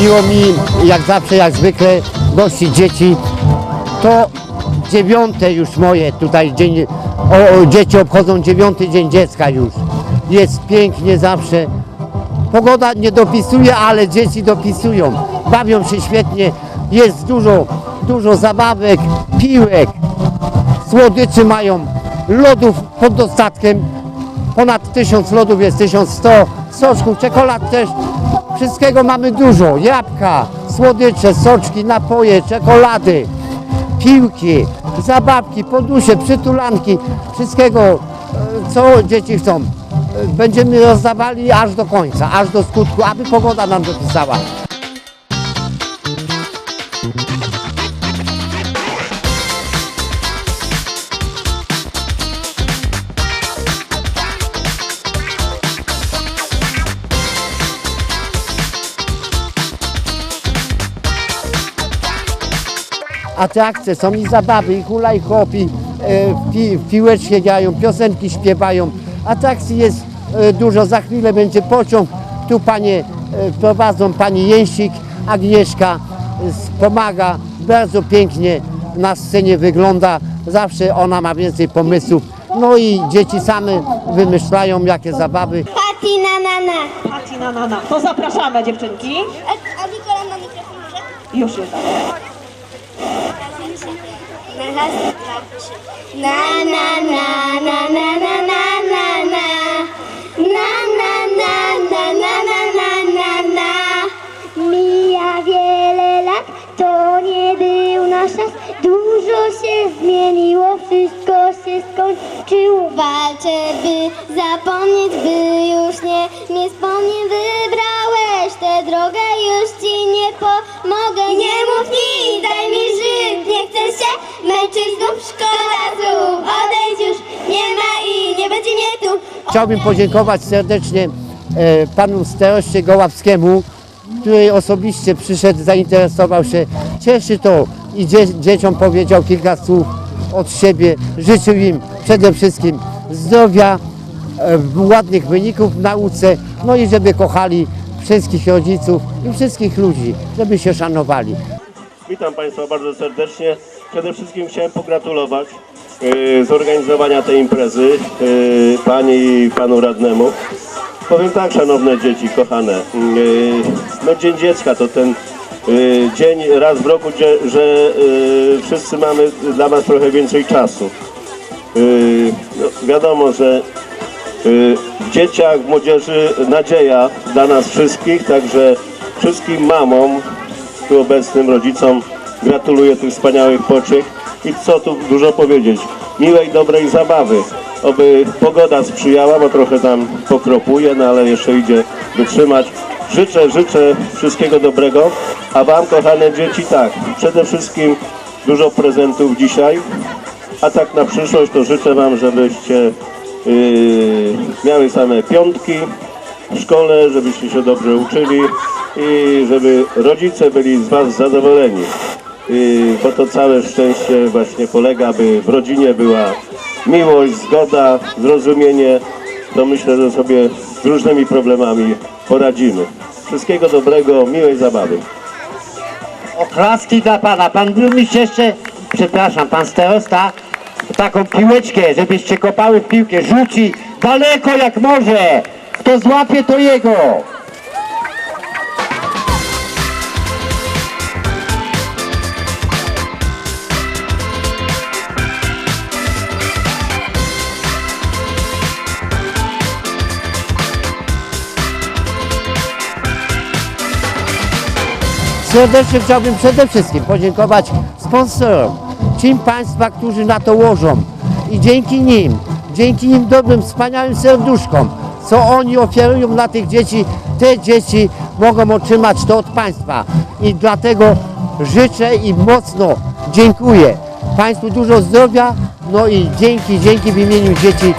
Miło mi, jak zawsze, jak zwykle, gościć dzieci. To dziewiąte już moje tutaj dzień, o, o, dzieci obchodzą dziewiąty dzień dziecka już. Jest pięknie zawsze. Pogoda nie dopisuje, ale dzieci dopisują. Bawią się świetnie. Jest dużo, dużo zabawek, piłek, słodyczy mają, lodów pod dostatkiem. Ponad 1000 lodów jest 1100, soczków, czekolad też. Wszystkiego mamy dużo. Jabłka, słodycze, soczki, napoje, czekolady, piłki, zabawki, podusze, przytulanki. Wszystkiego, e, co dzieci chcą. E, Będziemy rozdawali aż do końca, aż do skutku, aby pogoda nam dopisała. Atrakcje, są i zabawy, i hula, i hop, i e, pi, piłeczki grają, piosenki śpiewają. Atrakcji jest e, dużo, za chwilę będzie pociąg. Tu panie e, prowadzą, pani Jęsik, Agnieszka pomaga, bardzo pięknie na scenie wygląda. Zawsze ona ma więcej pomysłów. No i dzieci same wymyślają jakie zabawy. Pati na na na. Paci na na na. To zapraszamy dziewczynki. A, a Nikola na mikrofon? Już jest. Na raz, dwa, trzy. Na na na na na na na na na. Na na na na na na na na na. Mija wiele lat, to nie był nasz czas. Dużo się zmieniło, wszystko się skończyło. Walczę, by zapomnieć, by już nie, nie wspomnę. Wybrałeś tę drogę, już ci nie pomogę. Nie mów nic, męczyć znów. Szkoda znów, odejdź już, nie ma i nie będzie mnie tu. Chciałbym podziękować serdecznie e, panu staroście Goławskiemu, który osobiście przyszedł, zainteresował się. Cieszy to i dzie dzieciom powiedział kilka słów od siebie. Życzył im przede wszystkim zdrowia, e, ładnych wyników w nauce, no i żeby kochali wszystkich rodziców i wszystkich ludzi, żeby się szanowali. Witam Państwa bardzo serdecznie. Przede wszystkim chciałem pogratulować e, zorganizowania tej imprezy e, Pani i Panu Radnemu. Powiem tak, szanowne dzieci, kochane, e, no Dzień Dziecka to ten dzień raz w roku, że wszyscy mamy dla nas trochę więcej czasu. No, wiadomo, że Y, w dzieciach, w młodzieży nadzieja dla nas wszystkich, także wszystkim mamom, tu obecnym rodzicom gratuluję tych wspaniałych poczych i co tu dużo powiedzieć, miłej, dobrej zabawy. Oby pogoda sprzyjała, bo trochę tam pokropuje, no ale jeszcze idzie wytrzymać. Życzę, życzę wszystkiego dobrego, a Wam kochane dzieci tak, przede wszystkim dużo prezentów dzisiaj, a tak na przyszłość to życzę Wam, żebyście yy, miały same piątki w szkole, żebyście się dobrze uczyli i żeby rodzice byli z Was zadowoleni. Yy, bo to całe szczęście właśnie polega, by w rodzinie była miłość, zgoda, zrozumienie. To myślę, że sobie z różnymi problemami poradzimy. Wszystkiego dobrego, miłej zabawy. Oklaski dla pana. Pan burmistrz jeszcze, przepraszam, pan starosta, taką piłeczkę, żebyście kopały w piłkę, rzuci daleko jak może. Kto złapie, to jego. Serdecznie chciałbym przede wszystkim podziękować sponsorom, tym Państwa, którzy na to łożą. I dzięki nim, dzięki nim dobrym, wspaniałym serduszkom, co oni ofiarują dla tych dzieci, te dzieci mogą otrzymać to od Państwa. I dlatego życzę i mocno dziękuję Państwu dużo zdrowia, no i dzięki, dzięki w imieniu dzieci